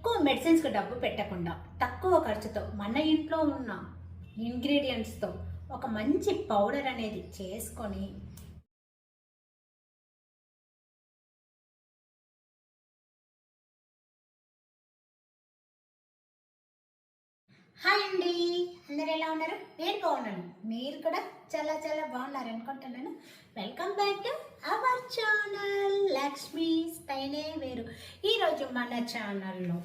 ఎక్కువ మెడిసిన్స్కి డబ్బు పెట్టకుండా తక్కువ ఖర్చుతో మన ఇంట్లో ఉన్న ఇంగ్రీడియంట్స్తో ఒక మంచి పౌడర్ అనేది చేసుకొని హాయ్ అండి. అందరు ఎలా ఉన్నారు? నేను బాగున్నాను. మీరు కూడా చాలా చాలా బాగున్నారు అనుకుంటున్నాను. Welcome back to our channel Lakshmi స్టైనే వేరు. ఈరోజు మన ఛానల్లో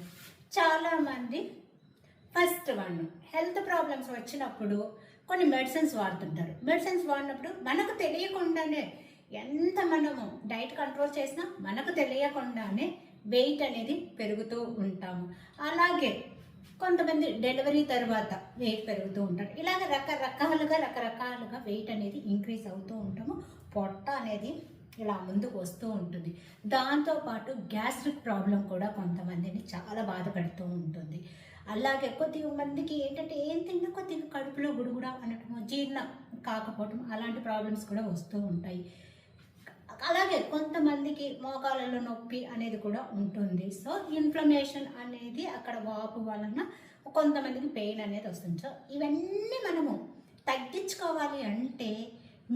చాలామంది ఫస్ట్ వన్ హెల్త్ ప్రాబ్లమ్స్ వచ్చినప్పుడు కొన్ని మెడిసిన్స్ వాడుతుంటారు. మెడిసిన్స్ వాడినప్పుడు మనకు తెలియకుండానే ఎంత మనము డైట్ కంట్రోల్ చేసినా మనకు తెలియకుండానే వెయిట్ అనేది పెరుగుతూ ఉంటాము. అలాగే కొంతమంది డెలివరీ తర్వాత వెయిట్ పెరుగుతూ ఉంటారు. ఇలాగ రకరకాలుగా రకరకాలుగా వెయిట్ అనేది ఇంక్రీజ్ అవుతూ ఉంటాము. పొట్ట అనేది ఇలా ముందుకు వస్తూ ఉంటుంది. దాంతోపాటు గ్యాస్ట్రిక్ ప్రాబ్లం కూడా కొంతమందిని చాలా బాధపడుతూ ఉంటుంది. అలాగే కొద్దిగా మందికి ఏంటంటే ఏం తిన్నా కొద్దిగా కడుపులో గుడుగుడా అనటము జీర్ణం కాకపోవటం అలాంటి ప్రాబ్లమ్స్ కూడా వస్తూ ఉంటాయి. అలాగే కొంతమందికి మోకాలలో నొప్పి అనేది కూడా ఉంటుంది. సో ఇన్ఫ్లమేషన్ అనేది అక్కడ వాపు వలన కొంతమందికి పెయిన్ అనేది వస్తుంది. సో ఇవన్నీ మనము తగ్గించుకోవాలి అంటే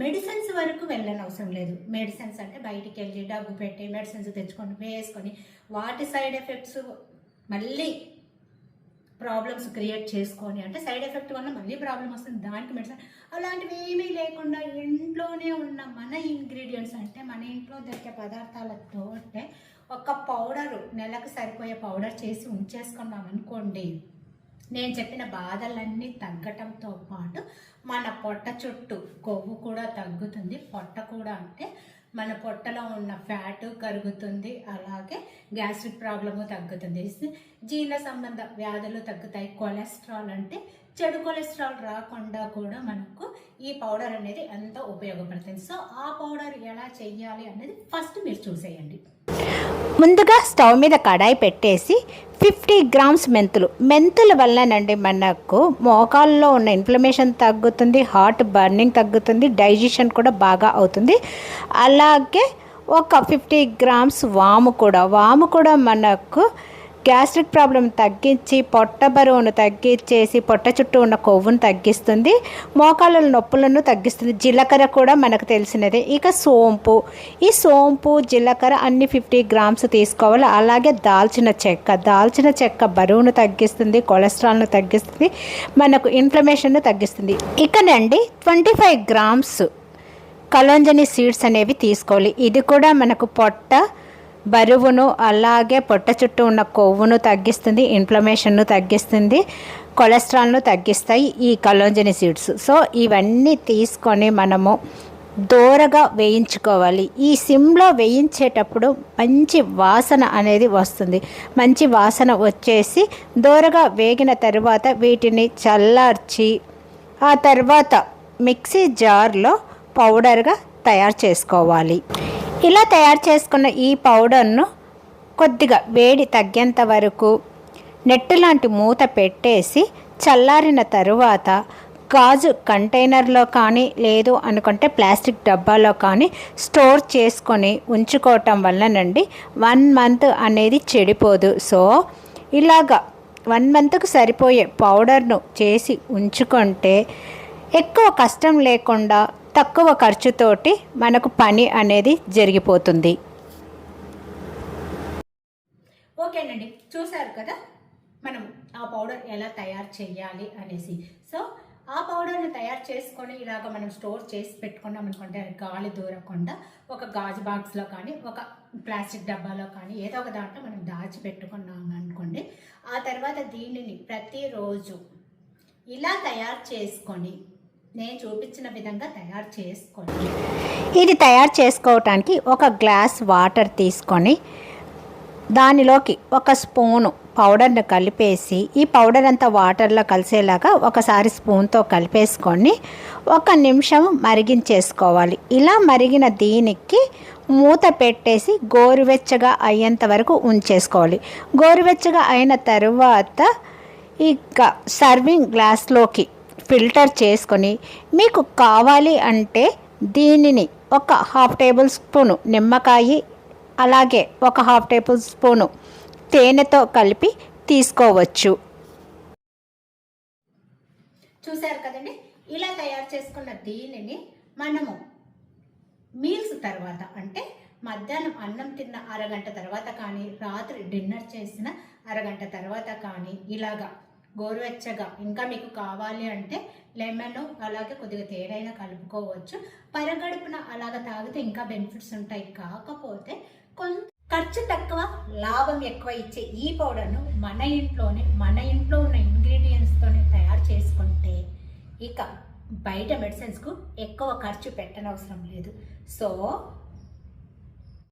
మెడిసిన్స్ వరకు వెళ్ళని అవసరం లేదు. మెడిసిన్స్ అంటే బయటికి వెళ్ళి డబ్బు పెట్టి మెడిసిన్స్ తెచ్చుకొని వేసుకొని వాటి సైడ్ ఎఫెక్ట్స్ మళ్ళీ ప్రాబ్లమ్స్ క్రియేట్ చేసుకొని అంటే సైడ్ ఎఫెక్ట్ వల్ల మళ్ళీ ప్రాబ్లం వస్తుంది. దానికి మెడిసిన్ అలాంటివి ఏమీ లేకుండా ఇంట్లోనే ఉన్న మన ఇంగ్రీడియంట్స్ అంటే మన ఇంట్లో దొరికే పదార్థాలతో అంటే ఒక పౌడరు నెలకు సరిపోయే పౌడర్ చేసి ఉంచేసుకున్నాం అనుకోండి. నేను చెప్పిన బాధలన్నీ తగ్గటంతో పాటు మన పొట్ట చుట్టూ కొవ్వు కూడా తగ్గుతుంది. పొట్ట కూడా అంటే మన పొట్టలో ఉన్న ఫ్యాట్ కరుగుతుంది అలాగే గ్యాస్ట్రిక్ ప్రాబ్లము తగ్గుతుంది. జీర్ణ సంబంధ వ్యాధులు తగ్గుతాయి. కొలెస్ట్రాల్ అంటే చెడు కొలెస్ట్రాల్ రాకుండా కూడా మనకు ఈ పౌడర్ అనేది ఎంతో ఉపయోగపడుతుంది. సో ఆ పౌడర్ ఎలా చెయ్యాలి అనేది ఫస్ట్ మీరు చూసేయండి. ముందుగా స్టవ్ మీద కడాయి పెట్టేసి ఫిఫ్టీ గ్రామ్స్ మెంతులు. మెంతుల వల్లనండి మనకు మోకాల్లో ఉన్న ఇన్ఫ్లమేషన్ తగ్గుతుంది హార్ట్ బర్నింగ్ తగ్గుతుంది డైజెషన్ కూడా బాగా అవుతుంది. అలాగే ఒక ఫిఫ్టీ గ్రామ్స్ వాము కూడా. వాము కూడా మనకు గ్యాస్ట్రిక్ ప్రాబ్లం తగ్గించి పొట్ట బరువును తగ్గించేసి పొట్ట చుట్టూ ఉన్న కొవ్వును తగ్గిస్తుంది. మోకాళ్ళ నొప్పులను తగ్గిస్తుంది. జీలకర్ర కూడా మనకు తెలిసినదే. ఇక సోంపు. ఈ సోంపు జీలకర్ర అన్ని ఫిఫ్టీ గ్రామ్స్ తీసుకోవాలి. అలాగే దాల్చిన చెక్క. దాల్చిన చెక్క బరువును తగ్గిస్తుంది కొలెస్ట్రాల్ను తగ్గిస్తుంది మనకు ఇన్ఫ్లమేషన్ను తగ్గిస్తుంది. ఇకనండి ట్వంటీ ఫైవ్ గ్రామ్స్ కలంజని సీడ్స్ అనేవి తీసుకోవాలి. ఇది కూడా మనకు పొట్ట బరువును అలాగే పొట్ట చుట్టూ ఉన్న కొవ్వును తగ్గిస్తుంది ఇన్ఫ్లమేషన్ను తగ్గిస్తుంది కొలెస్ట్రాల్ను తగ్గిస్తాయి ఈ కలోంజని సీడ్స్ సో ఇవన్నీ తీసుకొని మనము దోరగా వేయించుకోవాలి. ఈ సిమ్లో వేయించేటప్పుడు మంచి వాసన అనేది వస్తుంది. మంచి వాసన వచ్చేసి దోరగా వేగిన తర్వాత వీటిని చల్లార్చి ఆ తర్వాత మిక్సీ జార్లో పౌడర్గా తయారు చేసుకోవాలి. ఇలా తయారు చేసుకున్న ఈ పౌడర్ను కొద్దిగా వేడి తగ్గేంత వరకు నెట్టు లాంటి మూత పెట్టేసి చల్లారిన తరువాత గాజు కంటైనర్లో కానీ లేదు అనుకుంటే ప్లాస్టిక్ డబ్బాలో కానీ స్టోర్ చేసుకొని ఉంచుకోవటం వల్లనండి వన్ మంత్ అనేది చెడిపోదు. సో ఇలాగా వన్ మంత్కు సరిపోయే పౌడర్ను చేసి ఉంచుకుంటే ఎక్కువ కష్టం లేకుండా తక్కువ ఖర్చుతోటి మనకు పని అనేది జరిగిపోతుంది. ఓకేనండి. చూసారు కదా? మనం ఆ పౌడర్ ఎలా తయారు చేయాలి అనేసి. సో ఆ పౌడర్ని తయారు చేసుకొని ఇలాగ మనం స్టోర్ చేసి పెట్టుకున్నాం అనుకుంటే గాలి దూరకుండా ఒక గాజు బాక్స్లో కానీ ఒక ప్లాస్టిక్ డబ్బాలో కానీ ఏదో ఒక దాంట్లో మనం దాచి పెట్టుకున్నాం అనుకోండి ఆ తర్వాత దీనిని ప్రతిరోజు ఇలా తయారు చేసుకొని నేను చూపించిన విధంగా తయారు చేసుకోండి. ఇది తయారు చేసుకోవటానికి ఒక గ్లాస్ వాటర్ తీసుకొని దానిలోకి ఒక స్పూను పౌడర్ను కలిపేసి ఈ పౌడర్ అంతా వాటర్లో కలిసేలాగా ఒకసారి స్పూన్తో కలిపేసుకొని ఒక నిమిషం మరిగించేసుకోవాలి. ఇలా మరిగిన దీనికి మూత పెట్టేసి గోరువెచ్చగా అయ్యేంత వరకు ఉంచేసుకోవాలి. గోరువెచ్చగా అయిన తర్వాత ఇక సర్వింగ్ గ్లాస్లోకి ఫిల్టర్ చేసుకొని మీకు కావాలి అంటే దీనిని ఒక హాఫ్ టేబుల్ స్పూను నిమ్మకాయ అలాగే ఒక హాఫ్ టేబుల్ స్పూను తేనెతో కలిపి తీసుకోవచ్చు. చూశారు కదండి? ఇలా తయారు చేసుకున్న దీనిని మనము మీల్స్ తర్వాత అంటే మధ్యాహ్నం అన్నం తిన్న అరగంట తర్వాత కానీ రాత్రి డిన్నర్ చేసిన అరగంట తర్వాత కానీ ఇలాగా గోరువెచ్చగా ఇంకా మీకు కావాలి అంటే లెమన్ అలాగే కొద్దిగా తేనైనా కలుపుకోవచ్చు. పరగడుపున అలాగ తాగితే ఇంకా బెనిఫిట్స్ ఉంటాయి. కాకపోతే కొంత ఖర్చు తక్కువ లాభం ఎక్కువ ఇచ్చే ఈ పౌడర్ను మన ఇంట్లోనే మన ఇంట్లో ఉన్న ఇంగ్రీడియంట్స్తోనే తయారు చేసుకుంటే ఇక బయట మెడిసిన్స్కు ఎక్కువ ఖర్చు పెట్టనవసరం లేదు. సో